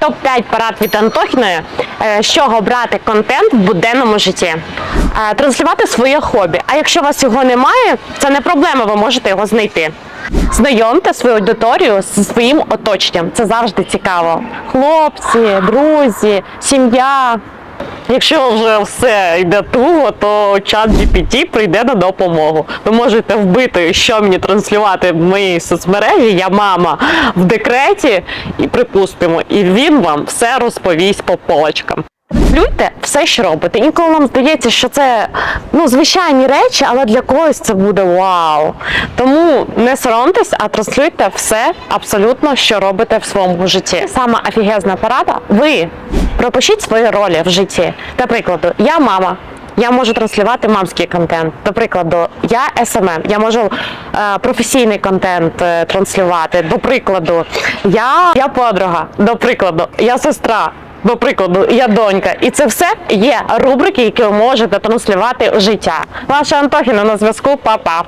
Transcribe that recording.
Топ-5 порад від Антохіної, е, з чого брати контент в буденному житті. Е, Транслювати своє хобі. А якщо у вас його немає, це не проблема, ви можете його знайти. Знайомте свою аудиторію зі своїм оточенням. Це завжди цікаво. Хлопці, друзі, сім'я. Якщо вже все йде туго, то чат GPT прийде на допомогу. Ви можете вбити, що мені транслювати в моїй соцмережі. Я мама в декреті, і припустимо, і він вам все розповість по полочкам. Транслюйте все, що робите. Інколи вам здається, що це ну, звичайні речі, але для когось це буде вау. Тому не соромтесь, а транслюйте все абсолютно, що робите в своєму житті. Саме офігезна порада. Ви пропишіть свої ролі в житті. До прикладу, я мама. Я можу транслювати мамський контент. До прикладу, я СММ, я можу е, професійний контент е, транслювати. До прикладу, я, я подруга, до прикладу, я сестра. До прикладу, я донька, і це все є рубрики, які ви можете транслювати у життя. Ваша Антохіна на зв'язку, Па-па.